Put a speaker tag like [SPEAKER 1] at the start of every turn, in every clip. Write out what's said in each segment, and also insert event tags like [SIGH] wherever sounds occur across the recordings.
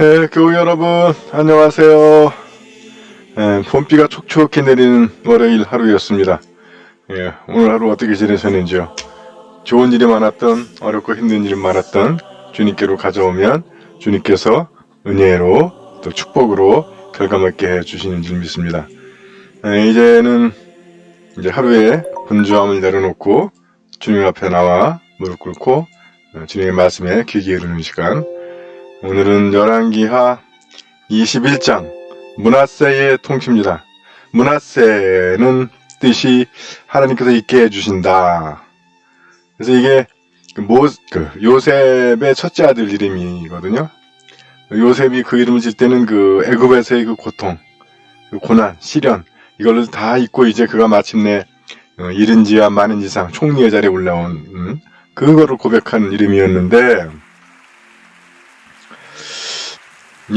[SPEAKER 1] 네, 교우 여러분, 안녕하세요. 예, 봄비가 촉촉히 내리는 월요일 하루였습니다. 예, 오늘 하루 어떻게 지내셨는지요? 좋은 일이 많았던, 어렵고 힘든 일이 많았던 주님께로 가져오면 주님께서 은혜로 또 축복으로 결과맺게 해주시는 줄 믿습니다. 예, 이제는 이제 하루에 분주함을 내려놓고 주님 앞에 나와 무릎 꿇고 어, 주님의 말씀에 귀 기울이는 시간 오늘은 열왕기하 21장 문하세의 통치입니다. 문하세는 뜻이 하나님께서 있게 해주신다. 그래서 이게 그 모, 그 요셉의 첫째 아들 이름이거든요. 요셉이 그 이름을 질 때는 그 애굽에서의 그 고통, 그 고난, 시련 이걸로 다 잊고 이제 그가 마침내 어, 이른지와 많은지상 총리의 자리에 올라온 음, 그거를 고백한 이름이었는데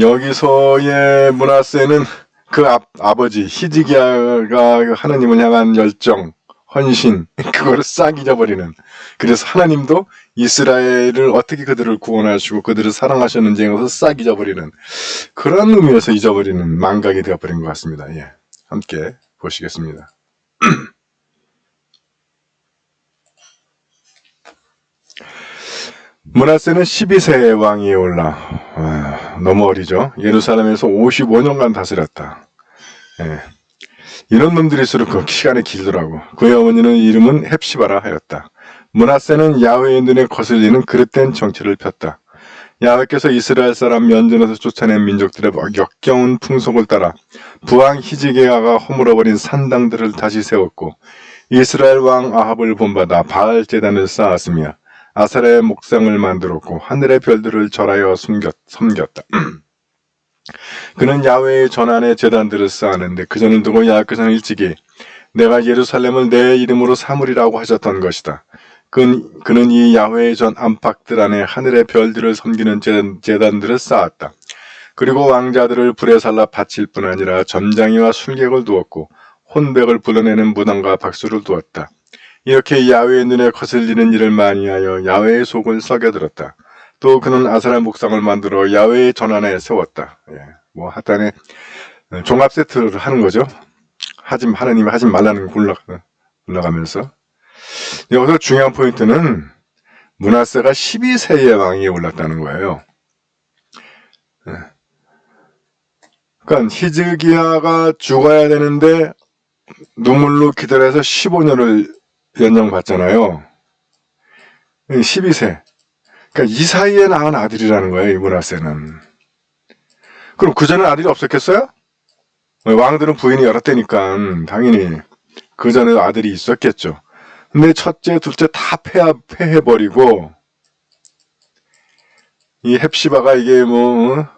[SPEAKER 1] 여기서의 문하세는 그 아, 아버지 히지기야가 하나님을 향한 열정, 헌신 [LAUGHS] 그거를 싹 잊어버리는 그래서 하나님도 이스라엘을 어떻게 그들을 구원하시고 그들을 사랑하셨는지에 것을 싹 잊어버리는 그런 의미에서 잊어버리는 망각이 되어버린 것 같습니다. 예, 함께 보시겠습니다. [CLEARS THROAT] 문하세는 12세의 왕위에 올라 아, 너무 어리죠. 예루살렘에서 55년간 다스렸다. 예. 이런 놈들일수록 그 시간이 길더라고. 그의 어머니는 이름은 헵시바라 하였다. 문하세는 야훼의 눈에 거슬리는 그릇된 정치를 폈다. 야훼께서 이스라엘 사람 면전에서 쫓아낸 민족들의 역겨운 풍속을 따라 부왕 히지게야가 허물어버린 산당들을 다시 세웠고 이스라엘 왕 아합을 본받아 바알 제단을 쌓았으며 아사레의 목상을 만들었고 하늘의 별들을 절하여 숨겼, 섬겼다. [CLEARS THROAT] 그는 야외의 전안에 재단들을 쌓았는데 그 전을 두고 야께서는 일찍이 내가 예루살렘을 내 이름으로 삼으리라고 하셨던 것이다. 그는, 그는 이 야외의 전 안팎들 안에 하늘의 별들을 섬기는 재단, 재단들을 쌓았다. 그리고 왕자들을 불에 살라 바칠 뿐 아니라 점장이와 술객을 두었고 혼백을 불러내는 무당과 박수를 두었다. 이렇게 야외의 눈에 거슬리는 일을 많이 하여 야외의 속을 썩여들었다. 또 그는 아사라 목상을 만들어 야외의 전환에 세웠다. 예, 뭐 하단에 종합 세트를 하는 거죠. 하지 하나님이 하지 말라는 거 올라, 올라가면서 여기서 중요한 포인트는 문하세가 12세의 왕위에 올랐다는 거예요. 예. 그러니까 히즈기야가 죽어야 되는데 눈물로 기다려서 15년을 연장 받잖아요. 12세. 그러니까 이 사이에 낳은 아들이라는 거예요, 이 문하세는. 그럼 그전에 아들이 없었겠어요? 왕들은 부인이 여러 대니까 당연히 그 전에 아들이 있었겠죠. 근데 첫째, 둘째 다 폐하, 폐해버리고 이 헵시바가 이게 뭐 어?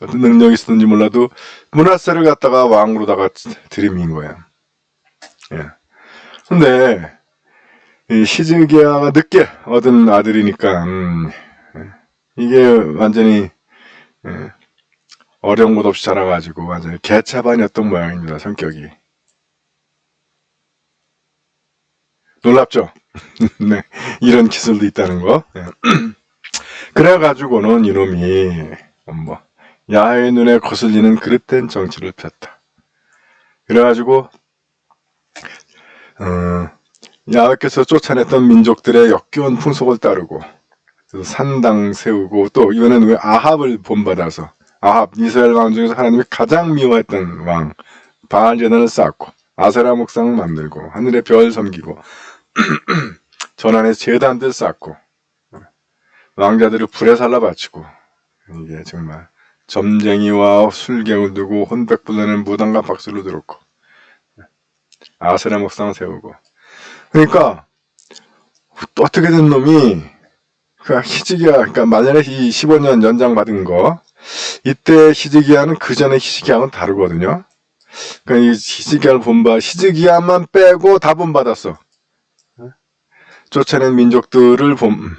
[SPEAKER 1] 어떤 능력이 있었는지 몰라도 문하세를 갖다가 왕으로다가 들이민 거야. 예. 근데 이 시즈기야가 늦게 얻은 아들이니까 음, 이게 완전히 예, 어려운 것 없이 자라가지고 완전히 개차반이었던 모양입니다 성격이 놀랍죠? [LAUGHS] 네, 이런 기술도 있다는 거 예. [CLEARS THROAT] 그래가지고는 이놈이 뭐 야의 눈에 거슬리는 그릇된 정치를 폈다 그래가지고 어, 야훼께서 쫓아냈던 민족들의 역겨운 풍속을 따르고 산당 세우고 또 이번에는 왜 아합을 본받아서 아합 이스라엘 왕 중에서 하나님이 가장 미워했던 왕 바알 제단을 쌓고 아세라 목상을 만들고 하늘의 별 섬기고 [CLEARS THROAT] 전안에 재단들 쌓고 왕자들을 불에 살라 바치고 이게 정말 점쟁이와 술객을 두고 혼백 불러는 무당과 박수를 들었고 아세라 목상을 세우고 그러니까 어떻게 된 놈이 그 히지기야 그러니까 만약에 이 15년 연장 받은 거 이때 히지기야는 그 전에 히지기야는 다르거든요. 그러니까 이 히지기야를 본바 히지기야만 빼고 다 본받았어. 쫓아낸 민족들을 본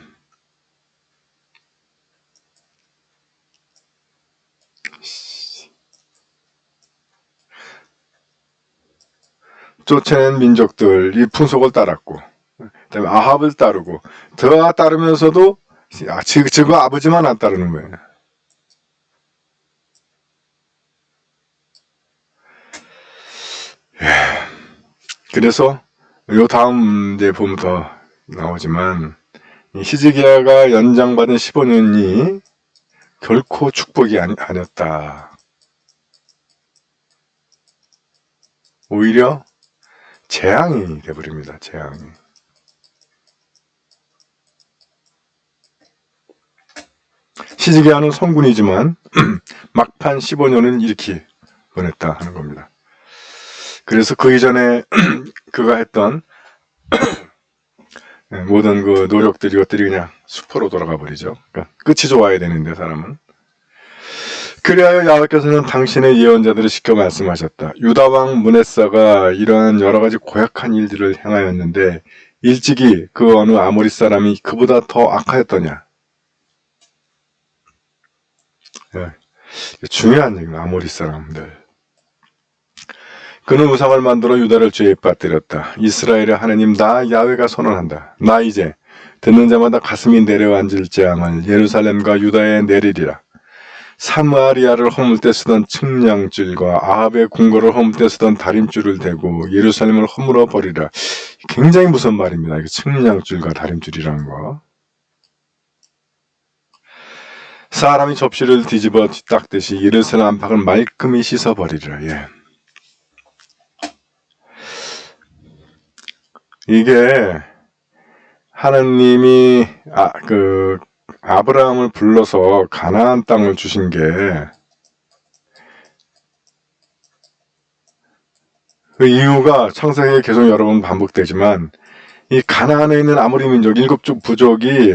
[SPEAKER 1] 쫓아낸 민족들 이 풍속을 따랐고 그다음에 아합을 따르고 더 따르면서도 아, 지, 지금 아버지만 안 따르는 거예요. 예. 그래서 요 다음 이제 보면 더 나오지만 이 히즈기야가 연장받은 15년이 결코 축복이 아니, 아니었다. 오히려 재앙이 돼버립니다. 재앙이. 시즈기야는 성군이지만 [CLEARS THROAT] 막판 15년을 이렇게 보냈다 하는 겁니다. 그래서 그 이전에 [CLEARS THROAT] 그가 했던 [CLEARS THROAT] 모든 그 노력들이 것들이 그냥 수포로 돌아가 버리죠. 그러니까 끝이 좋아야 되는데 사람은. 그리하여 야훼께서는 당신의 예언자들을 시켜 말씀하셨다. 유다 왕 문에사가 이러한 여러 가지 고약한 일들을 행하였는데 일찍이 그 어느 아모리 사람이 그보다 더 악하였더냐. 예, 중요한 얘기입니다. 아모리 사람들. 그는 우상을 만들어 유다를 죄에 빠뜨렸다. 이스라엘의 하나님 나 야훼가 선언한다. 나 이제 듣는 자마다 가슴이 내려앉을 재앙을 예루살렘과 유다에 내리리라. 사마리아를 허물 때 쓰던 측량줄과 아합의 궁궐을 허물 때 쓰던 다림줄을 대고 예루살렘을 허물어 버리라. 굉장히 무서운 말입니다. 이게 측량줄과 다림줄이라는 거. 사람이 접시를 뒤집어 닦듯이 예루살렘 안팎을 말끔히 씻어 버리라. 예. 이게 하나님이 아, 그 아브라함을 불러서 가나안 땅을 주신 게 그 이유가 창세기에 계속 여러 번 반복되지만 이 가나안에 있는 아모리 민족 일곱 쪽 부족이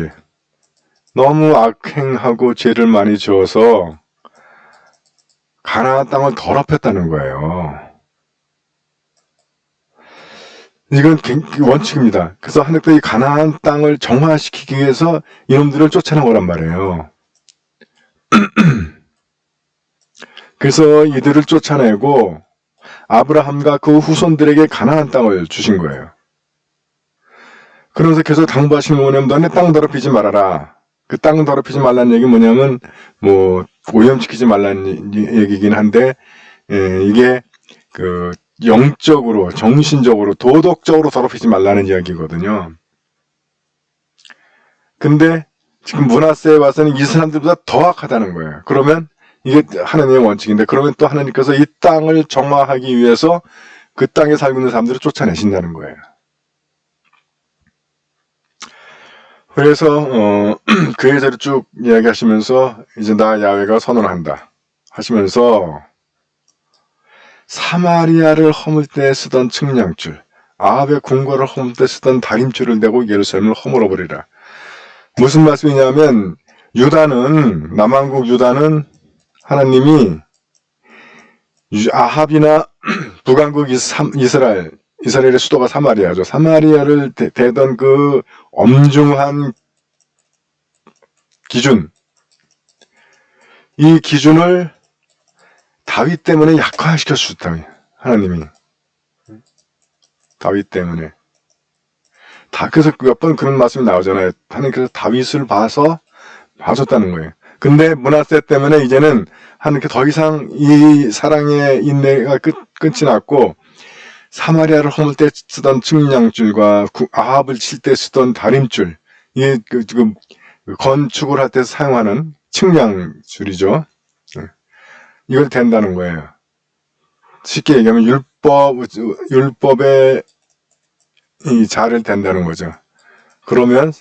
[SPEAKER 1] 너무 악행하고 죄를 많이 지어서 가나안 땅을 더럽혔다는 거예요. 이건 원칙입니다. 그래서 하나님께서 이 가나안 땅을 정화시키기 위해서 이놈들을 쫓아내오란 말이에요. [CLEARS THROAT] 그래서 이들을 쫓아내고 아브라함과 그 후손들에게 가나안 땅을 주신 거예요. 그러면서 계속 당부하시는 뭐냐면 너네 땅 더럽히지 말아라. 그 땅 더럽히지 말라는 얘기 뭐냐면 뭐 오염시키지 말라는 얘기긴 한데 예, 이게 그 영적으로, 정신적으로, 도덕적으로 더럽히지 말라는 이야기거든요. 근데 지금 문화세에 봐서는 이 사람들보다 더 악하다는 거예요. 그러면 이게 하나님의 원칙인데 그러면 또 하나님께서 이 땅을 정화하기 위해서 그 땅에 살고 있는 사람들을 쫓아내신다는 거예요. 그래서 어, [CLEARS THROAT] 그 예절을 쭉 이야기하시면서 이제 나 야외가 선언한다 하시면서 사마리아를 허물 때 쓰던 측량줄, 아합의 궁궐을 허물 때 쓰던 다림줄을 내고 예루살렘을 허물어 버리라. 무슨 말씀이냐면 유다는 남한국 유다는 하나님이 아합이나 [CLEARS THROAT] 북한국 이스라엘 이스라엘의 수도가 사마리아죠. 사마리아를 대, 대던 그 엄중한 기준 이 기준을 다윗 때문에 약화시켜 주셨다. 하나님이. 다윗 때문에. 다, 그래서 몇 번 그런 말씀이 나오잖아요. 하나님께서 다윗을 봐서 봐줬다는 거예요. 근데 문화세 때문에 이제는 하나님께 더 이상 이 사랑의 인내가 끝, 끝이 났고, 사마리아를 허물 때 쓰던 측량줄과 아합을 칠 때 쓰던 다림줄, 이게 그 지금 건축을 할 때 사용하는 측량줄이죠. 이걸 된다는 거예요. 쉽게 얘기하면 율법, 율법의 이 자를 된다는 거죠. 그러면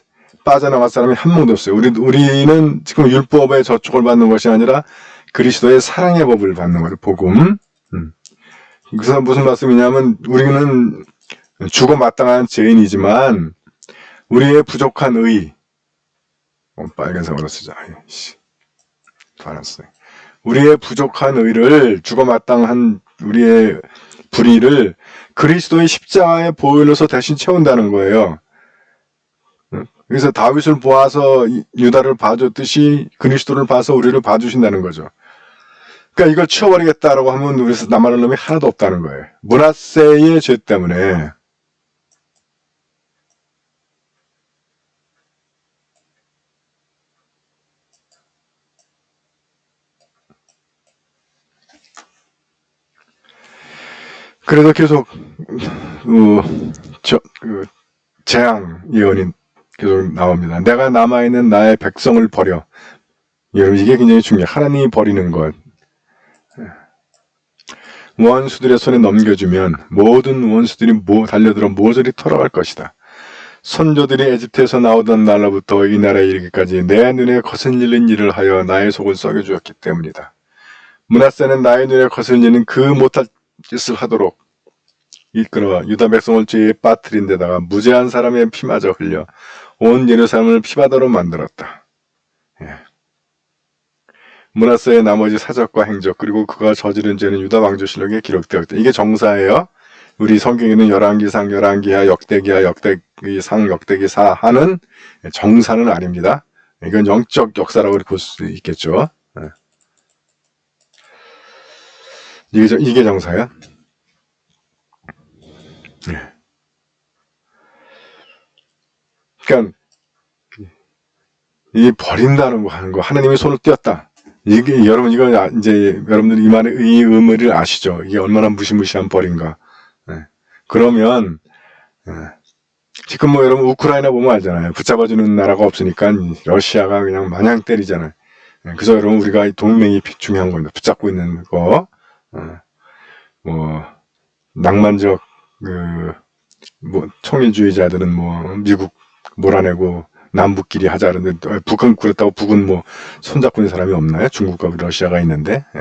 [SPEAKER 1] 빠져나갈 사람이 한 명도 없어요. 우리, 우리는 지금 율법의 저촉을 받는 것이 아니라 그리스도의 사랑의 법을 받는 거예요. 복음. 음. 그래서 무슨 말씀이냐면 우리는 죽어 마땅한 죄인이지만 우리의 부족한 의, 어, 빨간색으로 쓰자. 파란색. 우리의 부족한 의를 죽어마땅한 우리의 불의를 그리스도의 십자가의 보혈로서 대신 채운다는 거예요. 그래서 다윗을 보아서 유다를 봐줬듯이 그리스도를 봐서 우리를 봐주신다는 거죠. 그러니까 이걸 치워버리겠다라고 하면 우리에서 남아는 놈이 하나도 없다는 거예요. 문화세의 죄 때문에 그래서 계속 어, 저, 그 재앙 예언이 계속 나옵니다. 내가 남아있는 나의 백성을 버려. 여러분 이게 굉장히 중요해요. 하나님이 버리는 것. 원수들의 손에 넘겨주면 모든 원수들이 모, 달려들어 모조리 털어갈 것이다. 선조들이 에집트에서 나오던 날로부터 이 나라에 이르기까지 내 눈에 거슬리는 일을 하여 나의 속을 썩여 주었기 때문이다. 문하세는 나의 눈에 거슬리는 그 못할 짓을 하도록 이끌어 유다 백성을 죄에 빠뜨린 데다가 무죄한 사람의 피마저 흘려 온 예루살렘을 피바다로 만들었다. 예. 문하세의 나머지 사적과 행적 그리고 그가 저지른 죄는 유다 왕조실록에 기록되었다. 이게 정사예요. 우리 성경에는 열왕기상, 열왕기하, 역대기하, 역대기상, 역대기사 하는 정사는 아닙니다. 이건 영적 역사라고 볼 수 있겠죠. 이게, 저- 이게 정사야. 예. 그러니까 이 버린다는 거 하는 거 하나님의 손을 떼었다. 이게 여러분 이거 아- 이제 여러분들 이 말의 이 의미를 아시죠? 이게 얼마나 무시무시한 벌인가. 예. 그러면 예. 지금 뭐 여러분 우크라이나 보면 알잖아요. 붙잡아주는 나라가 없으니까 러시아가 그냥 마냥 때리잖아요. 예. 그래서 여러분 우리가 이 동맹이 중요한 겁니다. 붙잡고 있는 거, 어, 뭐 낭만적 그뭐 총일주의자들은 뭐 미국 몰아내고 남북끼리 하자 그러는데 어, 북은 그렇다고 북은 뭐 손잡고 있는 사람이 없나요? 중국과 러시아가 있는데. 예.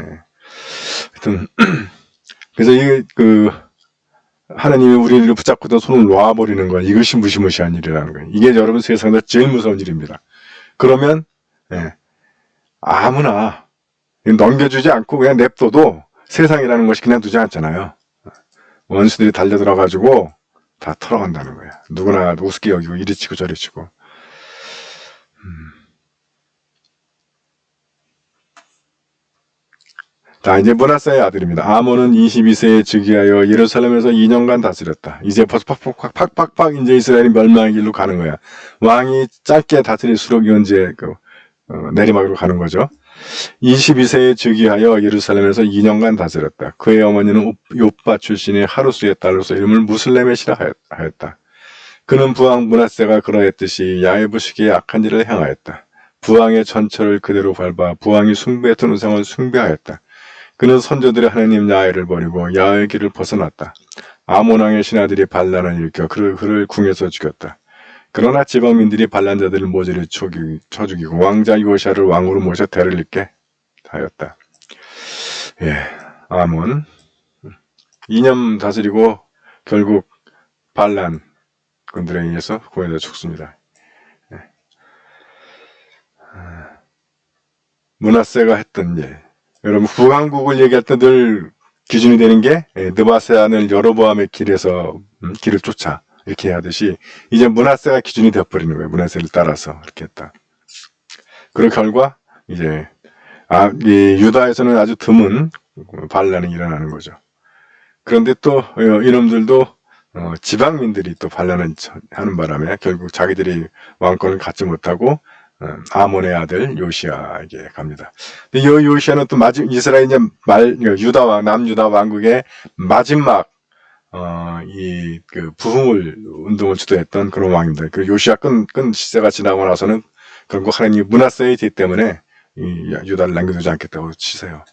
[SPEAKER 1] 하여튼 [CLEARS THROAT] 그래서 이게 그 하나님이 우리를 붙잡고도 손을 놓아버리는 거 이것이 무시무시한 일이라는 거예요. 이게 여러분 세상에서 제일 무서운 일입니다. 그러면 예, 아무나 넘겨주지 않고 그냥 냅둬도 세상이라는 것이 그냥 두지 않잖아요. 원수들이 달려들어가지고 다 털어간다는 거야. 누구나 우습게 여기고 이리 치고 저리 치고. 음. 자, 이제 문하사의 아들입니다. 아몬은 22세에 즉위하여 예루살렘에서 2년간 다스렸다. 이제 벌써 팍팍팍, 팍팍팍 이제 이스라엘이 멸망의 길로 가는 거야. 왕이 짧게 다스릴 수록 이제 그, 어, 내리막으로 가는 거죠. 22세에 즉위하여 예루살렘에서 2년간 다스렸다. 그의 어머니는 요빠 출신의 하루스의 딸로서 이름을 무슬레메시라 하였다. 그는 부왕 문하세가 그러했듯이 야외부식의 악한 일을 행하였다. 부왕의 전처를 그대로 밟아 부왕이 숭배했던 우상을 숭배하였다. 그는 선조들의 하나님 야훼를 버리고 야훼의 길을 벗어났다. 아몬왕의 신하들이 반란을 일으켜 그를, 그를 궁에서 죽였다. 그러나 지방민들이 반란자들을 모조리 쳐죽이- 쳐죽이고 왕자 요시아를 왕으로 모셔 대를 잇게 하였다. 예, 아몬 2년 다스리고 결국 반란 군들에 의해서 고에다 죽습니다. 예. 아, 문하세가 했던 일 여러분 후왕국을 얘기할 때 늘 기준이 되는 게 예, 느바세안을 여로보암의 길에서 음, 길을 쫓아 이렇게 하듯이 이제 문하세가 기준이 되어버리는 거예요. 문하세를 따라서 이렇게 했다. 그 결과 이제 아, 이 유다에서는 아주 드문 반란이 일어나는 거죠. 그런데 또 어, 이놈들도 어, 지방민들이 또 반란을 쳐- 하는 바람에 결국 자기들이 왕권을 갖지 못하고 어, 아몬의 아들 요시아에게 갑니다. 근데 이 요시아는 또 마지 이스라엘 이제 말 유다 왕 남유다 왕국의 마지막 어, 이, 그, 부흥을, 운동을 주도했던 그런 왕입니다. 그 요시아 끈, 끈 시대가 지나고 나서는 결국 하나님이 문하세의 뒤 때문에 이 유다를 남겨두지 않겠다고 치세요.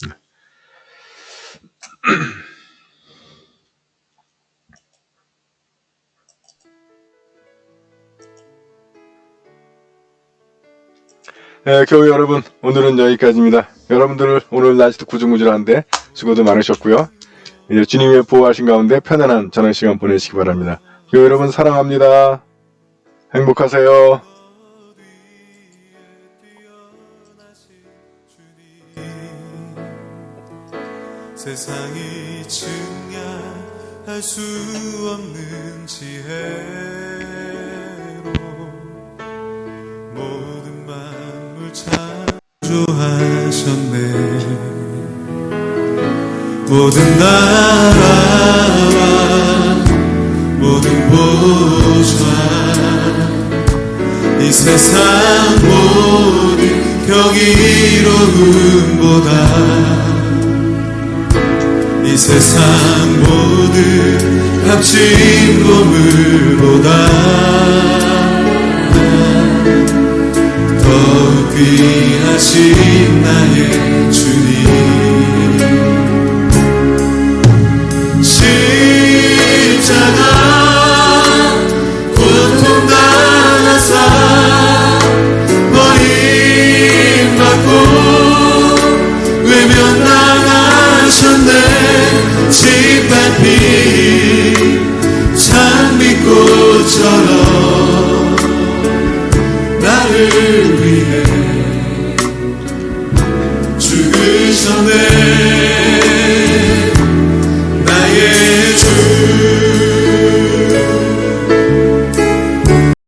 [SPEAKER 1] [CLEARS THROAT] 네, 교회 여러분, 오늘은 여기까지입니다. 여러분들 오늘 날씨도 구질구질한데 수고도 많으셨고요. 이제 주님의 보호하신 가운데 편안한 저녁 시간 보내시기 바랍니다. 여러분 사랑합니다. 행복하세요.
[SPEAKER 2] 세상이 증량할 수 없는 지혜로 모든 만물 창조하셨네 모든 나라와 모든 보좌 이 세상 모든 경이로움보다 이 세상 모든 값진 보물보다 더욱 귀하신 나의